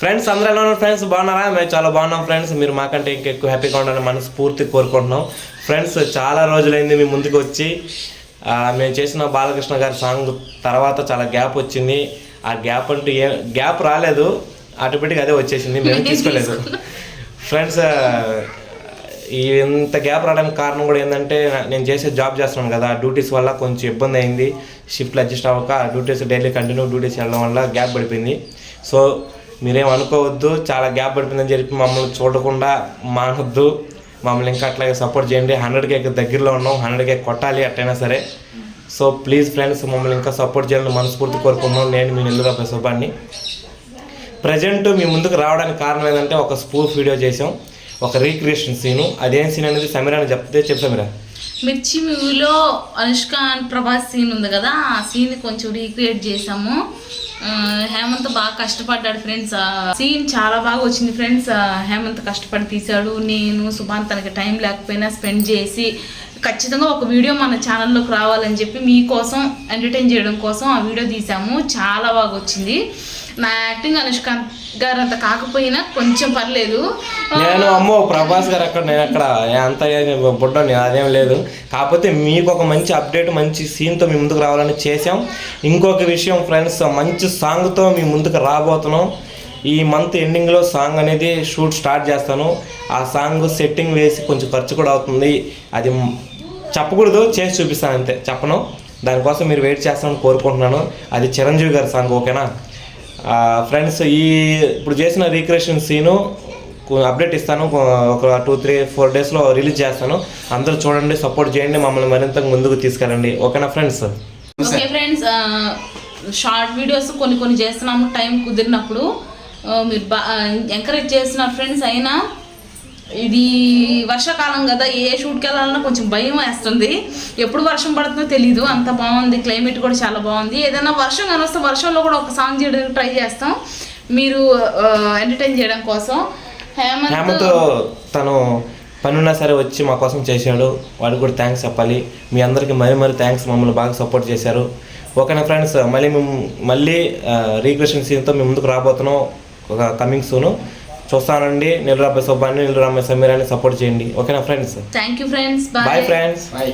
Friends అందరూ ఎలా ఉన్నారు? ఫ్రెండ్స్ బాగున్నారా? మేము చాలా బాగున్నాం ఫ్రెండ్స్ మీరు మాకంటే ఇంకా ఎక్కువ హ్యాపీగా ఉండాలని మనస్ఫూర్తి కోరుకుంటున్నాం. ఫ్రెండ్స్ చాలా రోజులైంది మీ ముందుకు వచ్చి. మేము చేసిన బాలకృష్ణ గారి సాంగ్ తర్వాత చాలా గ్యాప్ వచ్చింది. ఆ గ్యాప్ అంటూ ఏ గ్యాప్ రాలేదు. ఆటోమేటిక్ అదే వచ్చేసింది. మేము తీసుకోలేదు. ఫ్రెండ్స్ ఈ ఇంత గ్యాప్ రావడానికి కారణం కూడా ఏంటంటే నేను చేసే జాబ్ చేస్తున్నాను కదా. డ్యూటీస్ వల్ల కొంచెం ఇబ్బంది అయింది. షిఫ్ట్లు అడ్జస్ట్ అవ్వక డ్యూటీస్ డైలీ కంటిన్యూ డ్యూటీస్ వెళ్ళడం వల్ల గ్యాప్ పడిపోయింది. సో మీరేం అనుకోవద్దు చాలా గ్యాప్ పడిపోయిందని చెప్పి మమ్మల్ని చూడకుండా మానొద్దు. మమ్మల్ని ఇంకా అట్లాగే సపోర్ట్ చేయండి. హండ్రెడ్ కేక్ దగ్గరలో ఉన్నాం. హండ్రెడ్ కేక్ కొట్టాలి అట్టైనా సరే. సో ప్లీజ్ ఫ్రెండ్స్ మమ్మల్ని ఇంకా సపోర్ట్ చేయాలని మనస్ఫూర్తి కోరుకున్నాం నేను మీ నిల్లుగా సుబ్బాన్ని ప్రజెంట్ మీ ముందుకు రావడానికి కారణం ఏంటంటే ఒక స్పూఫ్ వీడియో చేసాం ఒక రీక్రియేషన్ సీను అదేం సీన్ అనేది సమీరా అని చెప్తే చెప్పు సమీరా. మిర్చి మూవీలో అనుష్క ప్రభాస్ సీన్ ఉంది కదా ఆ సీన్ కొంచెం రీక్రియేట్ చేసాము హేమంత్ బాగా కష్టపడ్డాడు ఫ్రెండ్స్. సీన్ చాలా బాగా వచ్చింది ఫ్రెండ్స్. హేమంత్ కష్టపడి తీశాడు. నేను సుభాన్ తనకి టైం లేకపోయినా స్పెండ్ చేసి ఖచ్చితంగా ఒక వీడియో మన ఛానల్లోకి రావాలని చెప్పి మీకోసం ఎంటర్టైన్ చేయడం కోసం ఆ వీడియో తీసాము చాలా బాగా వచ్చింది. నా యాక్టింగ్ అనుష్క గారు అంత కాకపోయినా కొంచెం పర్లేదు. నేను అమ్మో ప్రభాస్ గారు అక్కడ నేను అక్కడ అంత బుడ్డని అదేం లేదు. కాకపోతే మీకు ఒక మంచి అప్డేట్ మంచి సీన్తో మీ ముందుకు రావాలని చేసాం ఇంకొక విషయం ఫ్రెండ్స్ మంచి సాంగ్తో మీ ముందుకు రాబోతున్నాం. ఈ మంత్ ఎండింగ్లో సాంగ్ అనేది షూట్ స్టార్ట్ చేస్తాను. ఆ సాంగ్ సెట్టింగ్ వేసి కొంచెం ఖర్చు కూడా అవుతుంది. అది చెప్పకూడదు చేసి చూపిస్తాను అంతే. చెప్పను. దానికోసం మీరు వెయిట్ చేస్తామని కోరుకుంటున్నాను. అది చిరంజీవి గారి సాంగ్ ఓకేనా ఫ్రెండ్స్ ఈ ఇప్పుడు చేసిన రీక్రియేషన్ సీను అప్డేట్ ఇస్తాను. ఒక టూ త్రీ ఫోర్ డేస్లో రిలీజ్ చేస్తాను. అందరూ చూడండి సపోర్ట్ చేయండి. మమ్మల్ని మరింత ముందుకు తీసుకెళ్ళండి. ఓకేనా friends okay friends short videos కొన్ని కొన్ని చేస్తున్నాము. టైం కుదిరినప్పుడు మీరు ఎంకరేజ్ చేస్తున్నారు ఫ్రెండ్స్ అయినా ఇది వర్షాకాలం కదా ఏ షూట్కి వెళ్ళాలన్నా కొంచెం భయం వేస్తుంది. ఎప్పుడు వర్షం పడుతుందో తెలియదు అంత బాగుంది క్లైమేట్ కూడా చాలా బాగుంది. ఏదైనా వర్షం కానీ వర్షంలో కూడా ఒక సాంగ్ చేయడానికి ట్రై చేస్తాం. మీరు ఎంటర్టైన్ చేయడం కోసం. హేమంత్ హేమంత్ తను పని ఉన్నా సరే వచ్చి మా కోసం చేశాడు. వాడికి కూడా థ్యాంక్స్ చెప్పాలి. మీ అందరికీ మరీ మరీ థ్యాంక్స్ మమ్మల్ని బాగా సపోర్ట్ చేశారు. ఓకేనా ఫ్రెండ్స్ మళ్ళీ మేము మళ్ళీ రీక్రియేషన్ సీన్తో మేము ముందుకు రాబోతున్నాం. ఒక కమింగ్ సూను చూస్తానండి. నిలురాబాయ్ సుబ్బాన్ని నిలురాబాయ్ సమీరాన్ని సపోర్ట్ చేయండి. ఓకేనా friends thank you friends bye friends bye